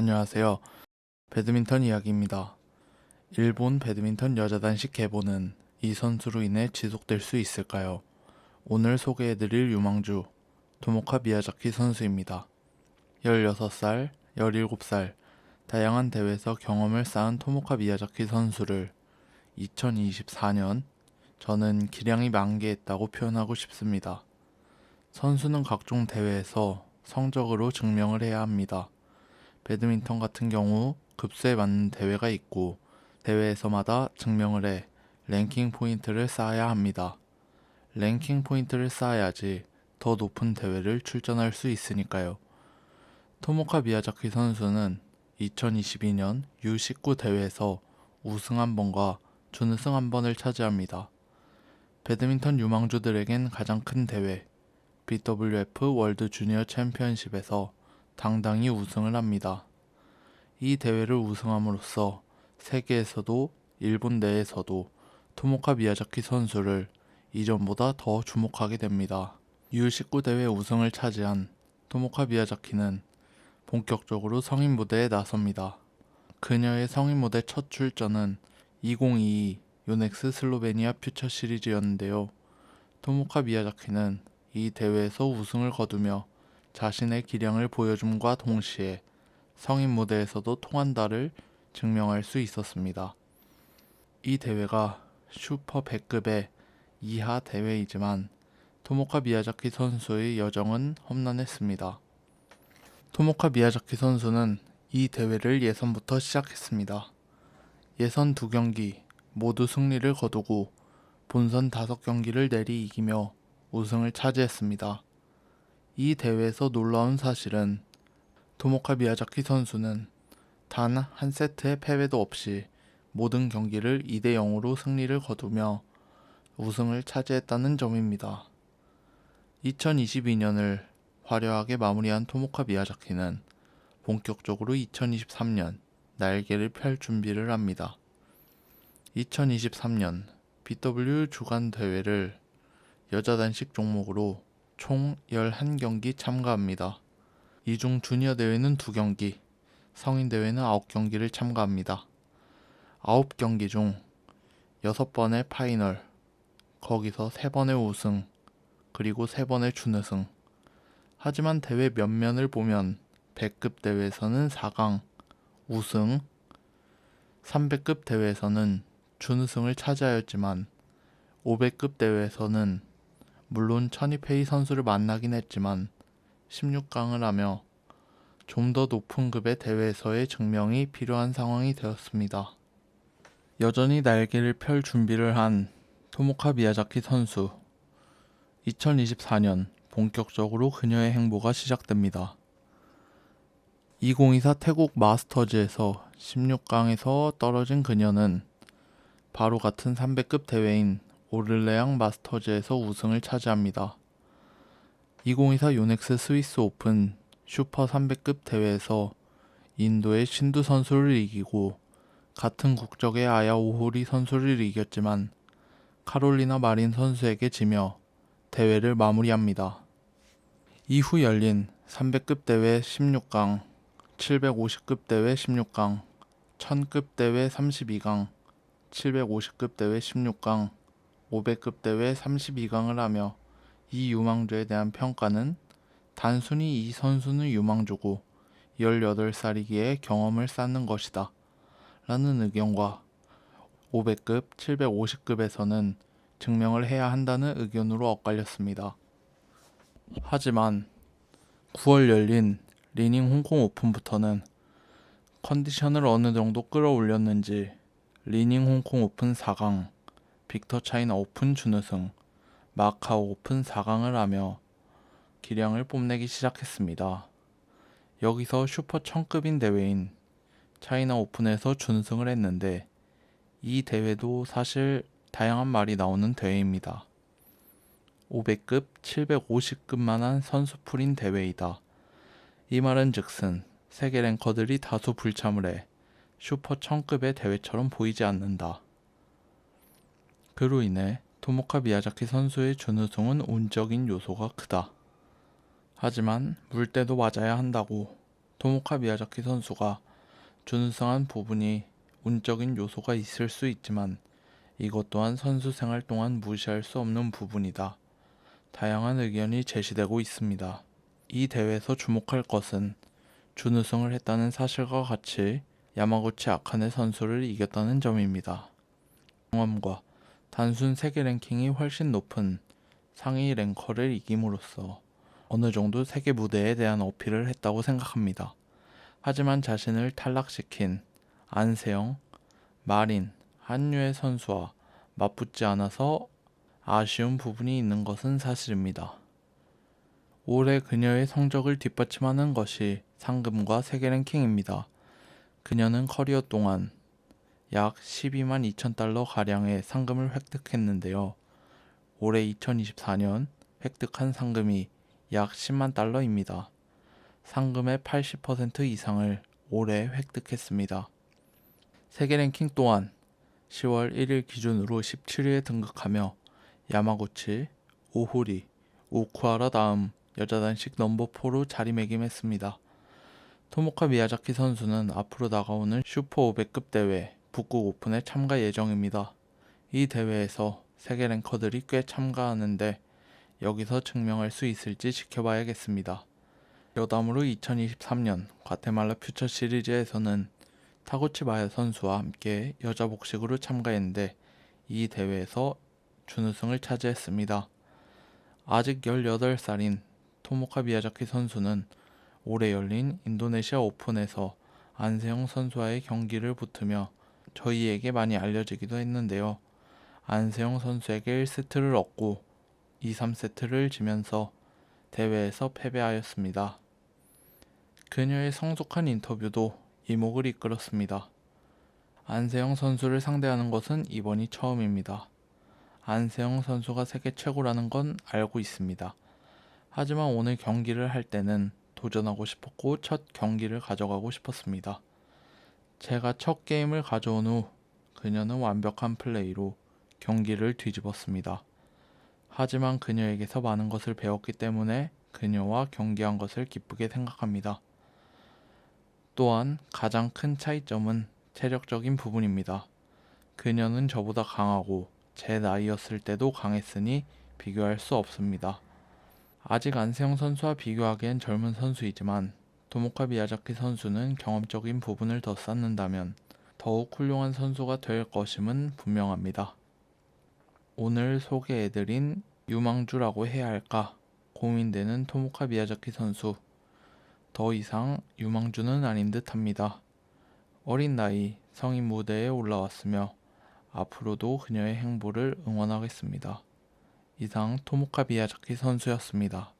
안녕하세요. 배드민턴 이야기입니다. 일본 배드민턴 여자 단식 개보는 이 선수로 인해 지속될 수 있을까요? 오늘 소개해드릴 유망주 도모카 미야자키 선수입니다. 16살, 17살 다양한 대회에서 경험을 쌓은 토모카 미야자키 선수를 2024년 저는 기량이 만개했다고 표현하고 싶습니다. 선수는 각종 대회에서 성적으로 증명을 해야 합니다. 배드민턴 같은 경우 급수에 맞는 대회가 있고 대회에서마다 증명을 해 랭킹 포인트를 쌓아야 합니다. 랭킹 포인트를 쌓아야지 더 높은 대회를 출전할 수 있으니까요. 토모카 미야자키 선수는 2022년 U19 대회에서 우승 한 번과 준우승 한 번을 차지합니다. 배드민턴 유망주들에겐 가장 큰 대회 BWF 월드 주니어 챔피언십에서 당당히 우승을 합니다. 이 대회를 우승함으로써 세계에서도 일본 내에서도 토모카 미야자키 선수를 이전보다 더 주목하게 됩니다. U19 대회 우승을 차지한 토모카 미야자키는 본격적으로 성인 무대에 나섭니다. 그녀의 성인 무대 첫 출전은 2022 요넥스 슬로베니아 퓨처 시리즈였는데요. 토모카 미야자키는 이 대회에서 우승을 거두며 자신의 기량을 보여줌과 동시에 성인 무대에서도 통한다를 증명할 수 있었습니다. 이 대회가 슈퍼 100급의 이하 대회이지만 토모카 미야자키 선수의 여정은 험난했습니다. 토모카 미야자키 선수는 이 대회를 예선부터 시작했습니다. 예선 두 경기 모두 승리를 거두고 본선 다섯 경기를 내리 이기며 우승을 차지했습니다. 이 대회에서 놀라운 사실은 토모카 미야자키 선수는 단 한 세트의 패배도 없이 모든 경기를 2대 0으로 승리를 거두며 우승을 차지했다는 점입니다. 2022년을 화려하게 마무리한 토모카 미야자키는 본격적으로 2023년 날개를 펼 준비를 합니다. 2023년 BW 주간 대회를 여자 단식 종목으로 총 11경기 참가합니다. 이 중 주니어 대회는 2경기, 성인 대회는 9경기를 참가합니다. 9경기 중 6번의 파이널, 거기서 3번의 우승, 그리고 3번의 준우승. 하지만 대회 면면을 보면 100급 대회에서는 4강, 우승, 300급 대회에서는 준우승을 차지하였지만 500급 대회에서는 물론 천이페이 선수를 만나긴 했지만 16강을 하며 좀 더 높은 급의 대회에서의 증명이 필요한 상황이 되었습니다. 여전히 날개를 펼 준비를 한 토모카 미야자키 선수. 2024년 본격적으로 그녀의 행보가 시작됩니다. 2024 태국 마스터즈에서 16강에서 떨어진 그녀는 바로 같은 300급 대회인 오를레앙 마스터즈에서 우승을 차지합니다. 2024 요넥스 스위스 오픈 슈퍼 300급 대회에서 인도의 신두 선수를 이기고 같은 국적의 아야 오호리 선수를 이겼지만 카롤리나 마린 선수에게 지며 대회를 마무리합니다. 이후 열린 300급 대회 16강, 750급 대회 16강, 1000급 대회 32강, 750급 대회 16강, 500급 대회 32강을 하며 이 유망주에 대한 평가는 단순히 이 선수는 유망주고 18살이기에 경험을 쌓는 것이다. 라는 의견과 500급, 750급에서는 증명을 해야 한다는 의견으로 엇갈렸습니다. 하지만 9월 열린 리닝 홍콩 오픈부터는 컨디션을 어느 정도 끌어올렸는지 리닝 홍콩 오픈 4강, 빅터 차이나 오픈 준우승, 마카오 오픈 4강을 하며 기량을 뽐내기 시작했습니다. 여기서 슈퍼 1000급인 대회인 차이나 오픈에서 준우승을 했는데 이 대회도 사실 다양한 말이 나오는 대회입니다. 500급, 750급만한 선수풀인 대회이다. 이 말은 즉슨 세계 랭커들이 다소 불참을 해 슈퍼 1000급의 대회처럼 보이지 않는다. 그로 인해 토모카 미야자키 선수의 준우승은 운적인 요소가 크다. 하지만 물때도 맞아야 한다고 토모카 미야자키 선수가 준우승한 부분이 운적인 요소가 있을 수 있지만 이것 또한 선수 생활 동안 무시할 수 없는 부분이다. 다양한 의견이 제시되고 있습니다. 이 대회에서 주목할 것은 준우승을 했다는 사실과 같이 야마구치 아카네 선수를 이겼다는 점입니다. 경험과 단순 세계 랭킹이 훨씬 높은 상위 랭커를 이김으로써 어느 정도 세계 무대에 대한 어필을 했다고 생각합니다. 하지만 자신을 탈락시킨 안세영, 마린, 한유의 선수와 맞붙지 않아서 아쉬운 부분이 있는 것은 사실입니다. 올해 그녀의 성적을 뒷받침하는 것이 상금과 세계 랭킹입니다. 그녀는 커리어 동안 약 12만 2천 달러 가량의 상금을 획득했는데요. 올해 2024년 획득한 상금이 약 10만 달러입니다. 상금의 80% 이상을 올해 획득했습니다. 세계 랭킹 또한 10월 1일 기준으로 17위에 등극하며 야마구치, 오호리, 오쿠하라 다음 여자 단식 넘버 4로 자리매김했습니다. 토모카 미야자키 선수는 앞으로 다가오는 슈퍼 500급 대회 북극 오픈에 참가 예정입니다. 이 대회에서 세계 랭커들이 꽤 참가하는데 여기서 증명할 수 있을지 지켜봐야겠습니다. 여담으로 2023년 과테말라 퓨처 시리즈에서는 타구치 마야 선수와 함께 여자 복식으로 참가했는데 이 대회에서 준우승을 차지했습니다. 아직 18살인 토모카 미야자키 선수는 올해 열린 인도네시아 오픈에서 안세영 선수와의 경기를 붙으며 저희에게 많이 알려지기도 했는데요. 안세영 선수에게 1세트를 얻고 2, 3세트를 지면서 대회에서 패배하였습니다. 그녀의 성숙한 인터뷰도 이목을 이끌었습니다. 안세영 선수를 상대하는 것은 이번이 처음입니다. 안세영 선수가 세계 최고라는 건 알고 있습니다. 하지만 오늘 경기를 할 때는 도전하고 싶었고 첫 경기를 가져가고 싶었습니다. 제가 첫 게임을 가져온 후 그녀는 완벽한 플레이로 경기를 뒤집었습니다. 하지만 그녀에게서 많은 것을 배웠기 때문에 그녀와 경기한 것을 기쁘게 생각합니다. 또한 가장 큰 차이점은 체력적인 부분입니다. 그녀는 저보다 강하고 제 나이였을 때도 강했으니 비교할 수 없습니다. 아직 안세영 선수와 비교하기엔 젊은 선수이지만 도모카 미야자키 선수는 경험적인 부분을 더 쌓는다면 더욱 훌륭한 선수가 될 것임은 분명합니다. 오늘 소개해드린 유망주라고 해야 할까 고민되는 토모카 미야자키 선수. 더 이상 유망주는 아닌 듯 합니다. 어린 나이 성인 무대에 올라왔으며 앞으로도 그녀의 행보를 응원하겠습니다. 이상 토모카 미야자키 선수였습니다.